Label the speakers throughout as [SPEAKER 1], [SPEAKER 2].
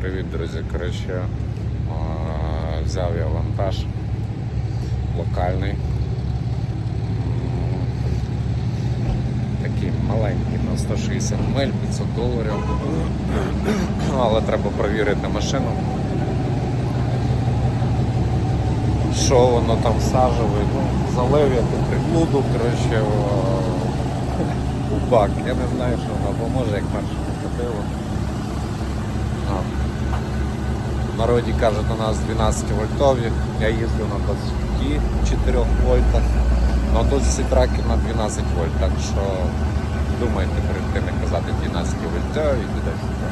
[SPEAKER 1] Привіт, друзі. Коротше, взяв я вантаж локальний. Такий маленький на 160 миль, 500 доларів. Але треба перевірити машину. Що воно там сажеве, ну, залив я ту приблуду, коротше, у бак. Я не знаю, що воно поможе, як перше. А. В народі кажуть, у нас 12 вольтові. Я їздив на 24 вольтах. Ну тут всі траки на 12 вольт, так що думайте перед тим, як казати 12 вольтові і туди сюди.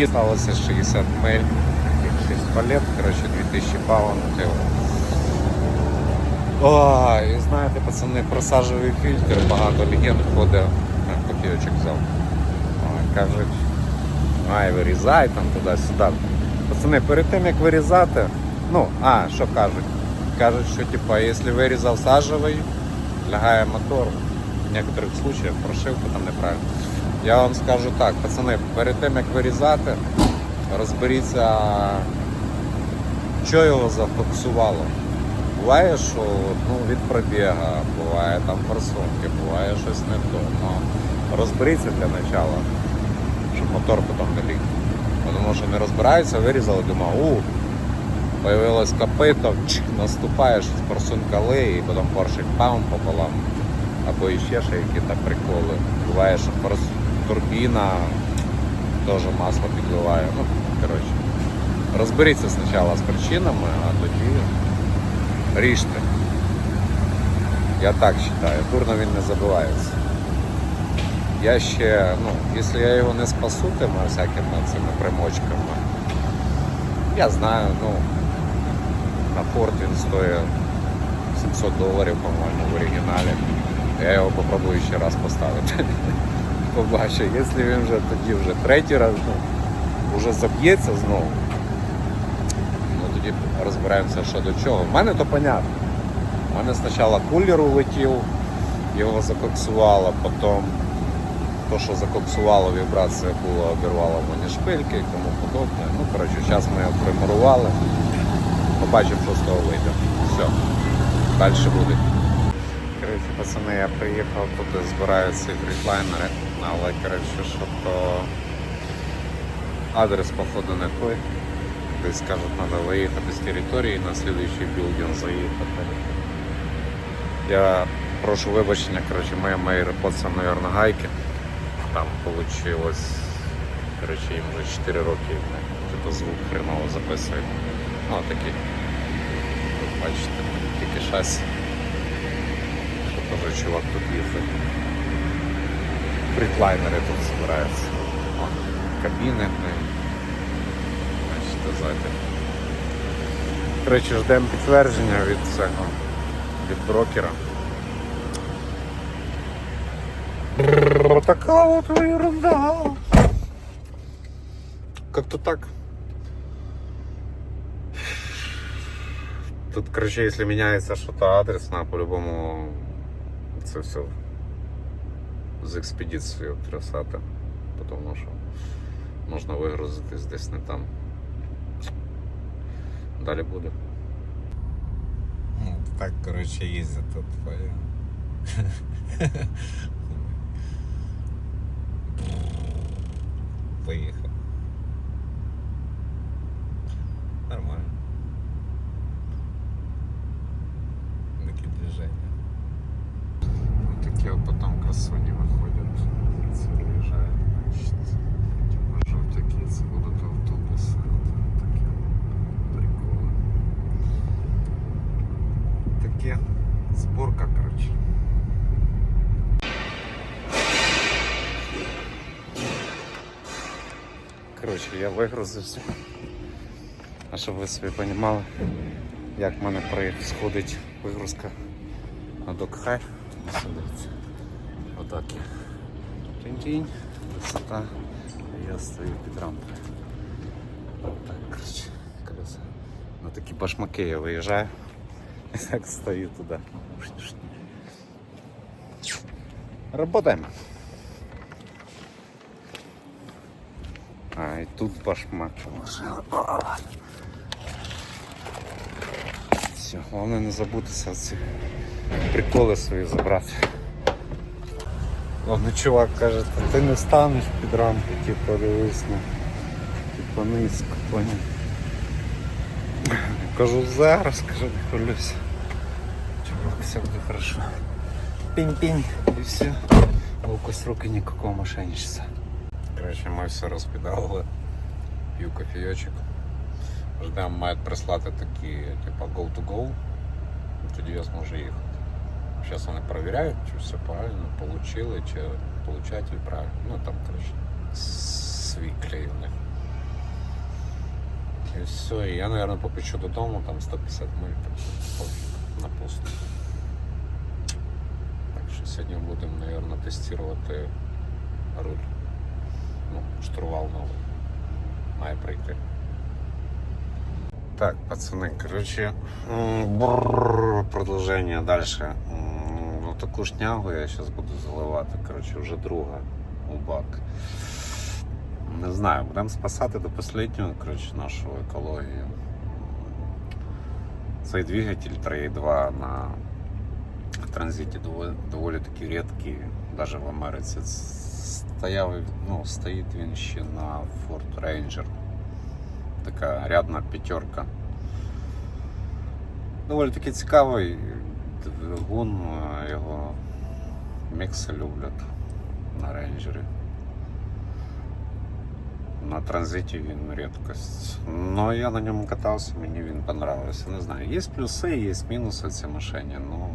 [SPEAKER 1] Їздилося 60 миль, 6 палет, коротше 2000 паунтів. Ой, і знаєте, пацани, просаджовий фільтр, багато легенд ходить, копійочок взяв. Кажуть, ай, вирізай там туди-сюди. Пацани, перед тим як вирізати, ну, а, що кажуть? Кажуть, що типа, якщо вирізав сажевий, лягає мотор. В некоторих случаях прошивка там неправильно. Я вам скажу так, пацани, перед тим як вирізати, розберіться, що його зафоксувало. Буває, що ну, від пробіга, буває там форсунки, буває щось не то. Но розберіться для начала, мотор потім не ліг. Тому що не розбираються, вирізали, думаю, у, появилось копито, чик, наступаєш, форсунка лиє, і потім поршик пам пополам. Або іще ще які там приколи. Буває, що форс... турбіна теж масло підливає. Ну, коротше. Розберіться спочатку з причинами, а тоді ріжте. Я так вважаю, дурно він не забувається. Я ще, ну, якщо я його не спасу тими всякими цими примочками, я знаю, ну, на форт він стоїть 700 доларів, по-моєму, в оригіналі. Я його попробую ще раз поставити. Побачу, якщо він вже тоді вже третій раз, ну, вже заб'ється знову, ну тоді розберемося, що до чого. В мене то понятно. У мене спочатку кулер улетів, його закоксувало, потім то, що закоксувало, вібрація була, обірвала мені шпильки і тому подобне. Ну, коротше, зараз ми його примурували. Побачимо, що з того вийде. Все, далі буде. Коротше, пацани, я приїхав, тут збираються фрітлайнери, але коротше, що то адрес, походу, не той. Десь кажуть, треба виїхати з території на слідуючий білдинг заїхати. Я прошу вибачення, коротше, моя AirPods, мабуть, гайки. Там вийшло, коротше, їм вже 4 роки, типу звук хреново записує. Ну, такі. Бачите, тільки шасі. Що теж чувак тут їздить. Фрітлайнери тут збираються. О, кабіни. ну, Бачите, ззаді. Коротше, ждемо підтвердження від цього, від брокера. Бррр, Така вот ерунда. Как-то так. Тут, короче, если меняется что-то адресна, по-любому це все з експедицією трясати, тому що можна вигрузитись десь не там. Далі буде. Ну, так, короче, їздять тут твоє. Поїхав. Нормально. Такі движення. Вот такие вот потом красони выходят. Це виїжджає. Типа жовтяки, це будуть автобуси. От Такі приколи. Таке зборка, короче. Коротше, я вигрузився. А щоб ви собі розуміли, як в мене при- сходить вигрузка на докхай. Отак я. Тінь-тінь, висота. Я стою під рампою. Так, коротше, колеса. На такі башмаки я виїжджаю. Так стою туди. Работаємо. Ага, і тут башмак. Все, головне не забутися ці приколи свої забрати. Ладно, чувак каже, та ти не станеш під рамки, типу дивись на типу низько, поняв. Кажу зараз, кажу, не хвилюйся. Чувак, все буде хорошо. Пінь-пінь і все. Лукас руки никакого мошенничества. Коротше, ми все розпідали. П'ю кофійочок. Ждемо, мають прислати такі, типа go to go. Тоді я зможу їхати. Зараз вони перевіряють, чи все правильно, получили, чи получатель правильно. Ну там, коротше, свій клей у них. І все, і я, мабуть, попечу додому, там 150 миль, на пусто. Так що сьогодні будемо, мабуть, тестувати руль. Ну, штурвал новий. Має прийти. Так, м, бррр, продовження далі. Ну, таку шнягу я зараз буду заливати, короче, вже друга у бак. Не знаю, будемо спасати до останнього, короче, нашу екологію. Цей двигатель 3.2 на транзиті доволі, доволі таки рідкий, навіть в Америці. Стояв, ну, стоїть він ще на Ford Ranger. Така рядна п'ятерка. Доволі таки цікавий двигун, е, його мікси люблять на рейнджері. На транзиті він рідкость. Но я на ньому катався, мені він понравився. Не знаю, є плюси, є мінуси в цій машині, но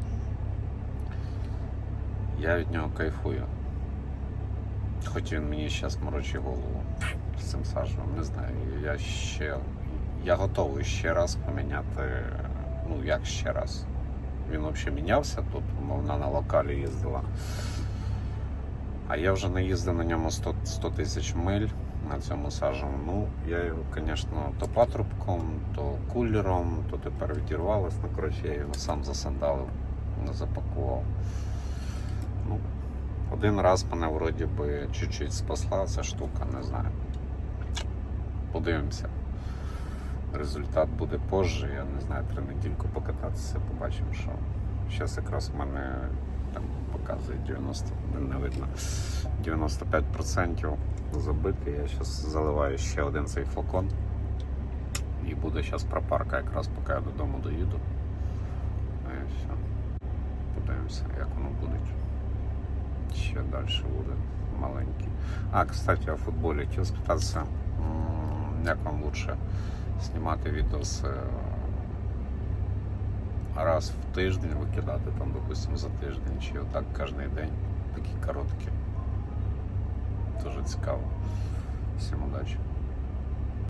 [SPEAKER 1] я від нього кайфую. Хоч він мені зараз морочить голову з цим сажем, не знаю. Я ще. Я готовий ще раз поміняти. Ну, як ще раз. Він взагалі мінявся тут, вона на локалі їздила. А я вже не їздив на ньому 100 100 тисяч миль на цьому сажем. Ну, я його, звісно, то патрубком, то кулером, то тепер відірвалось. Ну, коротше, я його сам засандалив, не запакував. Ну, один раз мене вроді би чуть-чуть спасла ця штука, не знаю. Подивимося. Результат буде позже, я не знаю, три недільку покататися, побачимо, що зараз якраз в мене там показує 90, не видно, 95% забитий. Я зараз заливаю ще один цей флакон. І буде зараз пропарка якраз поки я додому доїду. І все. Подивимося, як воно буде. Ще далі буде маленький. А, кстати, о футболі хотів спитатися, як вам лучше знімати відоси раз в тиждень викидати там, допустим, за тиждень, чи отак кожен день, такі короткі. Дуже цікаво. Всім удачі.